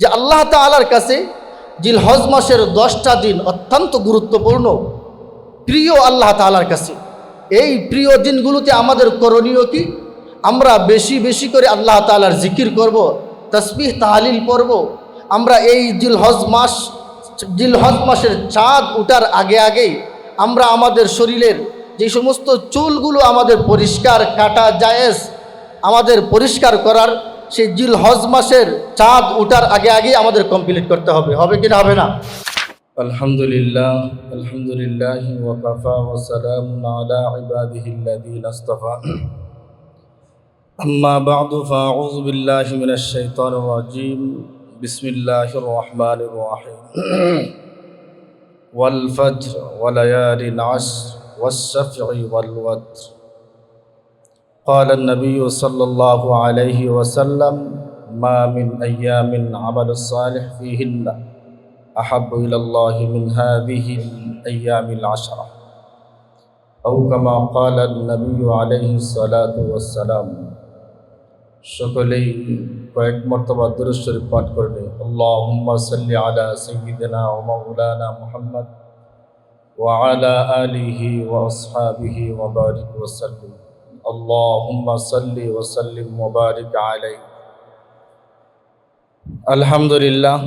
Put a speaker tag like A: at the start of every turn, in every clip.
A: যে আল্লাহ তালার কাছে জিল হজ মাসের দশটা দিন অত্যন্ত গুরুত্বপূর্ণ, প্রিয় আল্লাহ তালার কাছে। এই প্রিয় দিনগুলোতে আমাদের করণীয় কি? আমরা বেশি বেশি করে আল্লাহ তালার জিকির করব, তসবিহ, তাহালিল করব আমরা এই জিল হজ মাস, জিল হজ মাসের চাঁদ উঠার আগে আগেই আমরা আমাদের শরীরের যে সমস্ত চুলগুলো আমাদের পরিষ্কার, কাটা, জায়েজ আমাদের পরিষ্কার করার সেই জিল হজ মাসের চাঁদ উঠার আগে আগেই আমাদের কমপ্লিট করতে হবে। হবে কি না হবে না?
B: আলহামদুলিল্লাহ আলহামদুলিল্লাহ ওয়াকাফা ওয়াসালাম আলা ইবাদিহি আল্লাযীনা আম্মা বা'দু, ফাউযু বিল্লাহি মিনাশ শাইতানির রাজীম। বিসমিল্লাহির রহমানির রহিম। ওয়াল ফজর ওয়া লায়ালিন আশর ওয়াস শাফঈ قال النبي صلى الله عليه وسلم ما من أيام عمل الصالح فيهن أحب إلى الله من هذه الأيام العشرة أو كما قال النبي عليه الصلاة والسلام সকলেই কয়েক মর্তবা দুরুদ শরীফ পাঠ করবে আল্লাহুম্মা সাল্লি আলা সাইয়্যিদিনা ওয়া মাওলানা মুহাম্মদ ওয়া আলা আলিহি ওয়া আসহাবিহি ওয়া বারিক ওয়া সাল্লিম ওয়া সাল্লিম ওয়া বারিক আলাইহি। আলহামদুলিল্লাহ,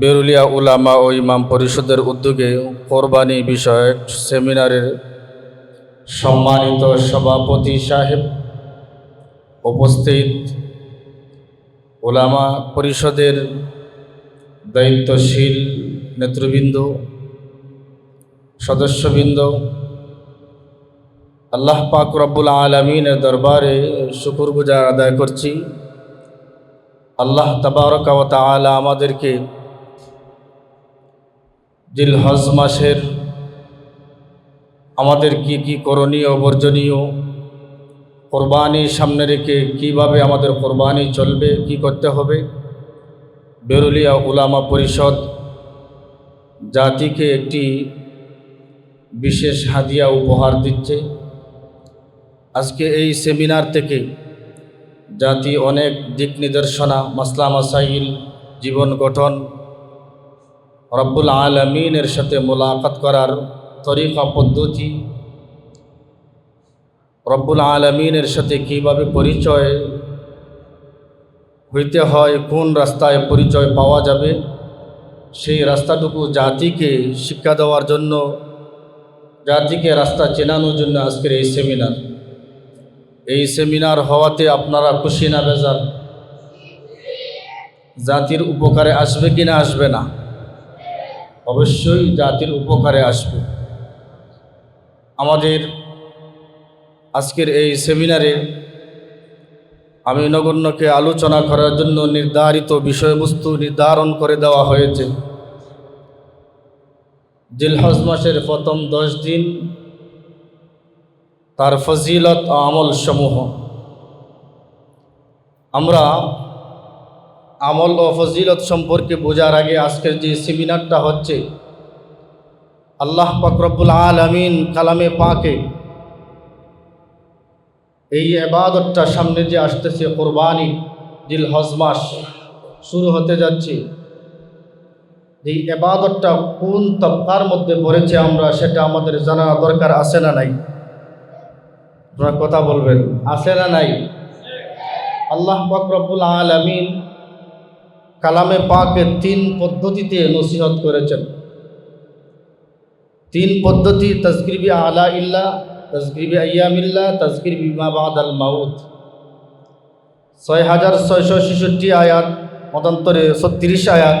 B: বেরুলিয়া উলামা ও ইমাম পরিষদের উদ্যোগে কোরবানি বিষয়ক সেমিনারের সম্মানিত সভাপতি সাহেব উপস্থিত। ওলামা পরিষদের দায়িত্বশীল নেতৃবৃন্দ, সদস্যবৃন্দ আল্লাহ পাক রব্বুল আলমিনের দরবারে শুকুর গুজার আদায় করছি। আল্লাহ তবারক তালা আমাদেরকে জিল হজ মাসের আমাদের কি কি করণীয়, বর্জনীয় কোরবানি সামনে রেখে কীভাবে আমাদের কোরবানি চলবে, কি করতে হবে, বেরুলিয়া উলামা পরিষদ জাতিকে একটি বিশেষ হাদিয়া উপহার দিচ্ছে। আজকে এই সেমিনার থেকে জাতি অনেক দিক নিদর্শনা, মাসলা মাসাইল, জীবন গঠন, রব্বুল আলমিনের সাথে মোলাকাত করার তরিকা, পদ্ধতি, রব্বুল আলমিনের সাথে কীভাবে পরিচয় হইতে হয়, কোন রাস্তায় পরিচয় পাওয়া যাবে, সেই রাস্তাটুকু জাতিকে শিক্ষা দেওয়ার জন্য, জাতিকে রাস্তা চেনানোর জন্য আজকের এই সেমিনার এই সেমিনার হওয়াতে আপনারা খুশি না বেজার জাতির উপকারে আসবে কি না আসবে না? অবশ্যই জাতির উপকারে আসবে। আমাদের আজকের এই সেমিনারে আমি নগণ্যকে আলোচনা করার জন্য নির্ধারিত বিষয়বস্তু নির্ধারণ করে দেওয়া হয়েছে। জিলহজ মাসের প্রথম দশ দিন তার ফজিলত আমল সমূহ। আমরা আমল ও ফজিলত সম্পর্কে বোঝার আগে আজকের যে সেমিনারটা হচ্ছে, আল্লাহ পাকরবুল আলমিন কালামে পাকে এই এবাদতটা সামনে যে আসতেছে কোরবানি দিল হজ মাস শুরু হতে যাচ্ছে। এই এবাদতটা কোন তবকার মধ্যে পড়েছে আমরা, সেটা আমাদের জানা দরকার আছে না নাই? আপনারা কথা বলবেন। আছে না নাই? আল্লাহ পাকরবুল আলমিন কালামে পাকে তিন পদ্ধতিতে নসিহত করেছেন। তিন পদ্ধতি তসগিরবি আলা ইল্লা তসগিরবি আয়ামিল্লা তসগির বাদ আল মাউদ ছয় হাজার ছয়শো ছেষট্টি আয়াত, মতান্তরে ছত্রিশ আয়াত।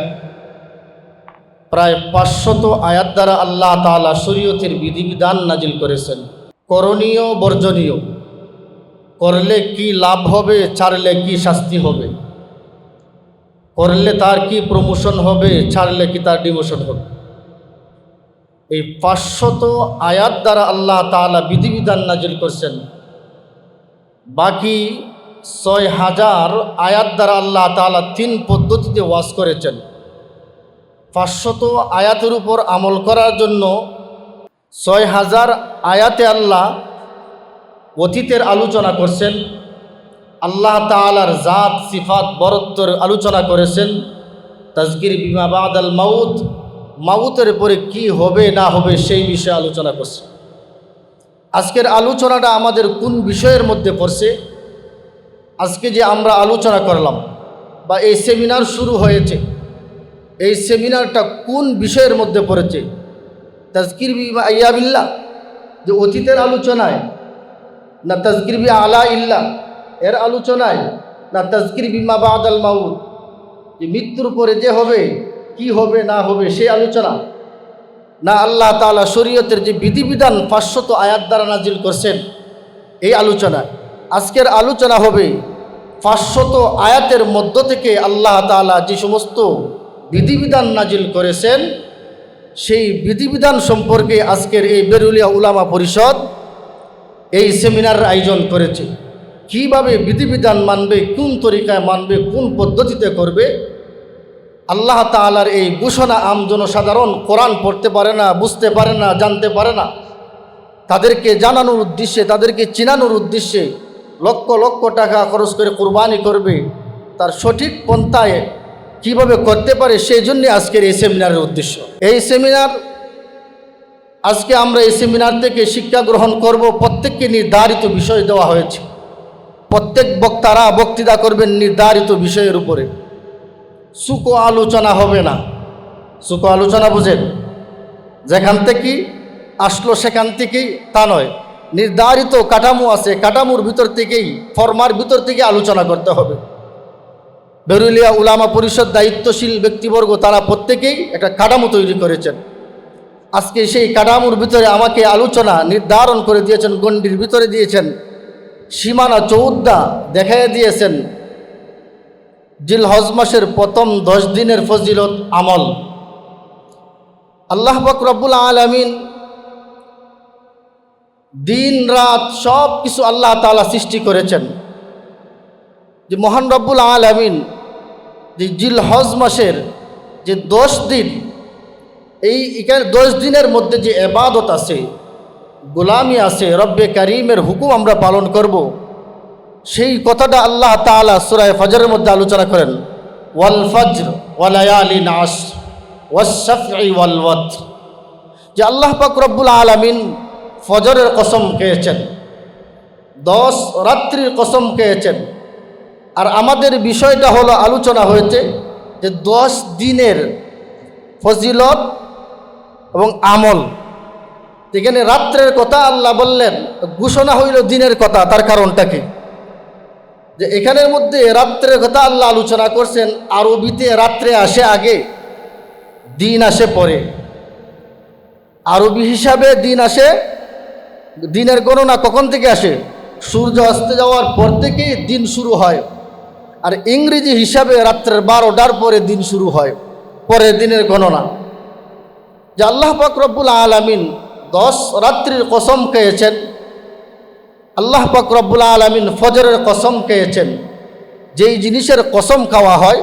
B: প্রায় পাঁচশত আয়াত দ্বারা আল্লাহ তালা শরীয়তের বিধিবিধান নাজিল করেছেন। করণীয়, বর্জনীয়। করলে কি লাভ হবে, ছাড়লে কি শাস্তি হবে? করলে তার কি প্রমোশন হবে, ছাড়লে কি তার ডিমোশন হবে? এই পাঁচশত আয়াত দ্বারা আল্লাহ তালা বিধিবিধান নাজিল করছেন। বাকি ছয় হাজার আয়াত দ্বারা আল্লাহ তালা তিন পদ্ধতিতে ওয়াজ করেছেন। পাঁচশত আয়াতের উপর আমল করার জন্য ছয় হাজার আয়াতে আল্লাহ অতীতের আলোচনা করছেন, আল্লাহ তালার জাত, সিফাত, বরত্বর আলোচনা করেছেন
A: তাজগির বিমা বাদাল মাউত, মাউতের পরে কি হবে, না হবে সেই বিষয়ে আলোচনা করছে। আজকের আলোচনাটা আমাদের কোন বিষয়ের মধ্যে পড়ছে, আজকে যে আমরা আলোচনা করলাম বা এই সেমিনার শুরু হয়েছে, এই সেমিনারটা কোন বিষয়ের মধ্যে পড়েছে তাজকির আয়াবিল্লা যে অতীতের আলোচনায়, না তাজকির বি আলা ইল্লা এর আলোচনায়, না তাজকির বিমা বাদ আল মাউদ যে মৃত্যুর পরে যে হবে, কি হবে, না হবে, সেই আলোচনা। না আল্লাহ তাআলা শরীয়তের যে বিধিবিধান পাঁচশত আয়াত দ্বারা নাজিল করছেন, এই আলোচনা আজকের আলোচনা হবে পাঁচশত আয়াতের মধ্য থেকে আল্লাহ তাআলা যে সমস্ত বিধিবিধান নাজিল করেছেন সেই বিধিবিধান সম্পর্কে আজকের এই বেরুলিয়া উলামা পরিষদ এই সেমিনার আয়োজন করেছে। কীভাবে বিধিবিধান মানবে, কোন তরিকায় মানবে, কোন পদ্ধতিতে করবে, আল্লাহ তাআলার এই ঘোষণা আম জনসাধারণ কোরআন পড়তে পারে না, বুঝতে পারে না, জানতে পারে না। তাদেরকে জানানোর উদ্দেশ্যে, তাদেরকে চিনানোর উদ্দেশ্যে লক্ষ লক্ষ টাকা খরচ করে কোরবানি করবে। তার সঠিক পন্থায় কীভাবে করতে পারে সেই জন্য আজকের এই সেমিনারের উদ্দেশ্য। এই সেমিনার, আজকে আমরা এই সেমিনার থেকে শিক্ষা গ্রহণ করব, প্রত্যেককে নির্ধারিত বিষয় দেওয়া হয়েছে। প্রত্যেক বক্তারা বক্তৃতা করবেন নির্ধারিত বিষয়ের উপরে। সুখ আলোচনা হবে না। সুখ আলোচনা বুঝেন। যেখান থেকে আসলো সেখান থেকেই তা নয়। নির্ধারিত কাঠামো আছে, কাঠামোর ভিতর থেকেই, ফরমার ভিতর থেকে আলোচনা করতে হবে। বেরুলিয়া উলামা পরিষদ দায়িত্বশীল ব্যক্তিবর্গ, তারা প্রত্যেকেই একটা কাঠামো তৈরি করেছেন। আজকে সেই কাঠামোর ভিতরে আমাকে আলোচনা নির্ধারণ করে দিয়েছেন, গণ্ডির ভিতরে দিয়েছেন। সীমানা চৌদ্দা দেখাইয়া দিয়েছেন, জিল হজ মাসের প্রথম দশ দিনের ফজিলত আমল। আল্লাহ পাক রব্বুল আলমিন দিন রাত সব কিছু আল্লাহ তাআলা সৃষ্টি করেছেন। যে মহান রব্বুল আলমিন জিল হজ মাসের যে দশ দিন, এই এখানে দশ দিনের মধ্যে যে এবাদত আছে, গোলামি আছে, রব্বে করিমের হুকুম আমরা পালন করব। সেই কথাটা আল্লাহ তাআলা সুরায় ফজরের মধ্যে আলোচনা করেন, ওয়াল ফজর ওয়ালায়ালি নাস ওয়াল যে আল্লাহ পাক রব্বুল আলামিন ফজরের কসম খেয়েছেন, দশ রাত্রির কসম খেয়েছেন আর আমাদের বিষয়টা হলো আলোচনা হয়েছে যে দশ দিনের ফজিলত এবং আমল। এখানে রাত্রের কথা আল্লাহ বললেন, ঘোষণা হইল দিনের কথা, তার কারণটা কি? যে এখানের মধ্যে রাত্রের কথা আল্লাহ আলোচনা করছেন, আরবিতে রাত্রে আসে আগে, দিন আসে পরে। আরবি হিসাবে দিন আসে, দিনের গণনা কখন থেকে আসে? সূর্য অস্তে যাওয়ার পর থেকেই দিন শুরু হয়। আর ইংরেজি হিসাবে রাত্রের বারোটার পরে দিন শুরু হয়, পরের দিনের গণনা। যে আল্লাহ পাক আলমিন দশ রাত্রির কসম খেয়েছেন, আল্লাহ পাক আলমিন ফজরের কসম খেয়েছেন। যেই জিনিসের কসম খাওয়া হয়,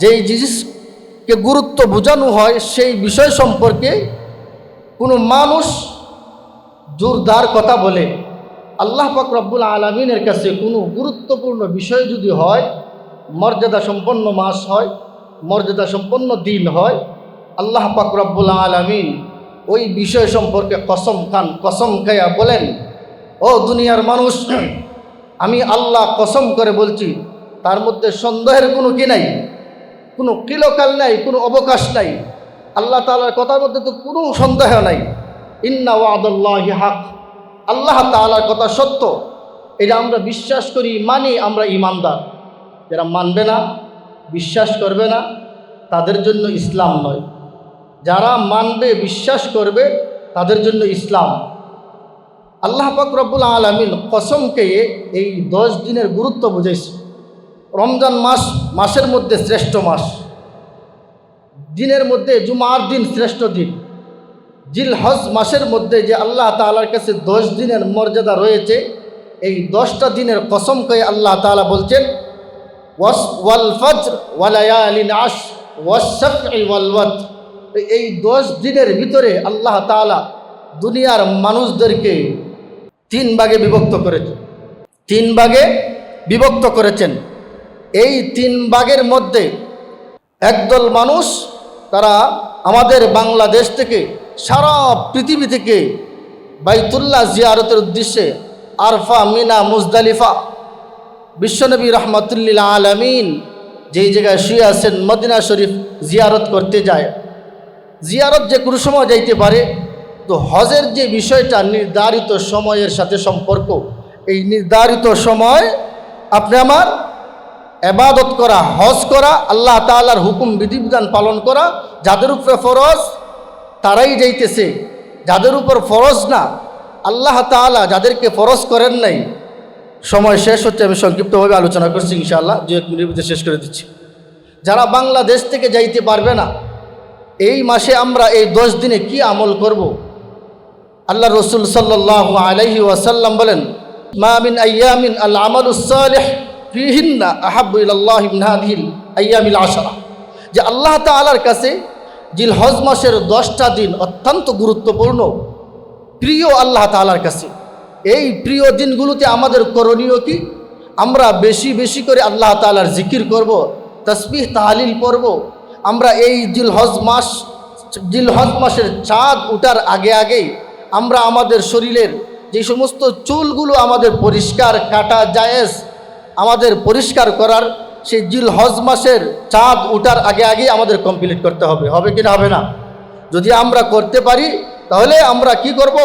A: যেই জিনিসকে গুরুত্ব বোঝানো হয়, সেই বিষয় সম্পর্কে কোনো মানুষ জোরদার কথা বলে। আল্লাহ পাক রব্বুল আলমিনের কাছে কোনো গুরুত্বপূর্ণ বিষয় যদি হয়, মর্যাদা সম্পন্ন মাস হয়, মর্যাদা সম্পন্ন দিন হয়, আল্লাহ পাক রব্বুল আলমিন ওই বিষয় সম্পর্কে কসম খান, কসম খাইয়া বলেন, ও দুনিয়ার মানুষ, আমি আল্লাহ কসম করে বলছি, তার মধ্যে সন্দেহের কোনো কি নাই? কোনো কিলোকাল নাই, কোনো অবকাশ নাই। আল্লাহ তালার কথার মধ্যে তো কোনো সন্দেহ নাই। ইন্না ওয়াদুল্লাহি হাক। আল্লাহ তালার কথা সত্য। এটা আমরা বিশ্বাস করি মানি আমরা ইমানদার। যারা মানবে না, বিশ্বাস করবে না, তাদের জন্য ইসলাম নয়। যারা মানবে, বিশ্বাস করবে, তাদের জন্য ইসলাম। আল্লাহ রব্বুল আলমিন কসমকে এই দশ দিনের গুরুত্ব বুঝেছে রমজান মাস, মাসের মধ্যে শ্রেষ্ঠ মাস। দিনের মধ্যে জুমার দিন শ্রেষ্ঠ দিন। জিল হজ মাসের মধ্যে যে আল্লাহ তালার কাছে দশ দিনের মর্যাদা রয়েছে, এই দশটা দিনের কসম কসমকে আল্লাহ তালা বলছেন, ওয়াস, ওয়াল ফজর ওয়ালায়ালিন আশ ওয়াশফ ওয়াল ওয়াত। এই দশ দিনের ভিতরে আল্লাহ তালা দুনিয়ার মানুষদেরকে তিন ভাগে বিভক্ত করেছেন। তিন ভাগে বিভক্ত করেছেন। এই তিন ভাগের মধ্যে একদল মানুষ, তারা আমাদের বাংলাদেশ থেকে সারা পৃথিবী থেকে বাইতুল্লাহ জিয়ারতের উদ্দেশ্যে আরফা, মিনা, মুজদালিফা, বিশ্বনবী রহমতুল্লিল আলমিন যেই জায়গায় শুয়ে আছেন, মদিনা শরীফ জিয়ারত করতে যায়। জিয়ারত যে কোনো সময় যাইতে পারে, তো হজের যে বিষয়টা নির্ধারিত সময়ের সাথে সম্পর্ক, এই নির্ধারিত সময় আপনি আমার এবাদত করা, হজ করা, আল্লাহ তাআলার হুকুম, বিধিবিধান পালন করা, যাদের উপরে ফরজ তারাই যাইতেছে, যাদের উপর ফরজ না, আল্লাহ তাআলা যাদেরকে ফরজ করেন নাই। সময় শেষ হচ্ছে, আমি সংক্ষিপ্তভাবে আলোচনা করছি ইনশাআল্লাহ, দু এক মিনিটের মধ্যে শেষ করে দিচ্ছি। যারা বাংলাদেশ থেকে যাইতে পারবে না, এই মাসে আমরা এই দশ দিনে কি আমল করব? আল্লাহ রসুল সাল্লাহ আলহি ওয়াসাল্লাম বলেন মামিন আয়ামিন আল আমালুসালেহ ফিহিন্না আহাবু ইল্লাহ ইমনাদিল আয়ামিল আশারা। যে আল্লাহ তালার কাছে জিল হজ মাসের দশটা দিন অত্যন্ত গুরুত্বপূর্ণ, প্রিয় আল্লাহ তালার কাছে। এই প্রিয় দিনগুলোতে আমাদের করণীয় কি? আমরা বেশি বেশি করে আল্লাহ তালার জিকির করব, তসবিহ, তাহালিল পড়ব। আমরা এই জিল হজ মাস, জিল হজ মাসের চাঁদ উঠার আগে আগেই আমরা আমাদের শরীরের যে সমস্ত চুলগুলো আমাদের পরিষ্কার, কাটা, জায়েজ আমাদের পরিষ্কার করার সেই জিল হজ মাসের চাঁদ উঠার আগে আগেই আমাদের কমপ্লিট করতে হবে। হবে কি না হবে না? যদি আমরা করতে পারি, তাহলে আমরা কি করব?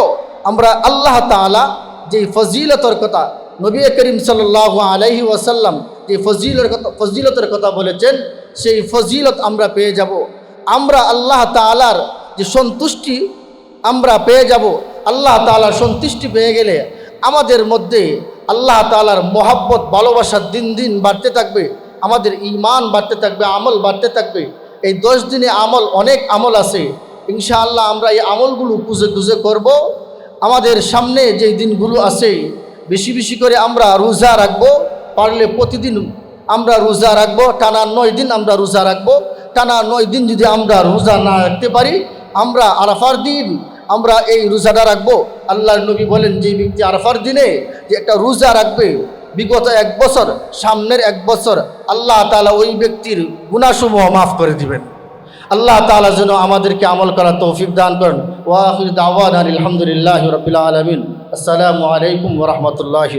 A: আমরা আল্লাহ তাআলা যে ফজিলতর কথা নবী করিম সাল্লাহ আলহি ওয়াসাল্লাম যে ফজিলের কথা ফজিলতের কথা বলেছেন, সেই ফজিলত আমরা পেয়ে যাব। আমরা আল্লাহ তাআলার যে সন্তুষ্টি আমরা পেয়ে যাব। আল্লাহ তাআলার সন্তুষ্টি পেয়ে গেলে আমাদের মধ্যে আল্লাহ তাআলার মহাব্বত, ভালোবাসা দিন দিন বাড়তে থাকবে। আমাদের ইমান বাড়তে থাকবে, আমল বাড়তে থাকবে। এই দশ দিনে আমল অনেক আমল আছে। ইনশাআল্লাহ আমরা এই আমলগুলো খুঁজে খুঁজে করব। আমাদের সামনে যে দিনগুলো আছে, বেশি বেশি করে আমরা রোজা রাখব। পারলে প্রতিদিন আমরা রোজা রাখব, টানা নয় দিন আমরা রোজা রাখব। টানা নয় দিন যদি আমরা রোজা না রাখতে পারি, আমরা আরাফার দিন আমরা এই রোজাটা রাখব। আল্লাহ নবী বলেন, যে ব্যক্তি আরাফার দিনে যে একটা রোজা রাখবে বিগত এক বছর, সামনের এক বছর আল্লাহ তালা ওই ব্যক্তির গুণাসমূহ মাফ করে দিবেন। আল্লাহ তালা যেন আমাদেরকে আমল করার তৌফিক দান করেন। ওয়াহিদ আওয়ান আলহামদুলিল্লাহ রবিল আলমিন। আসসালামু আলাইকুম ওরহমতুল্লাহ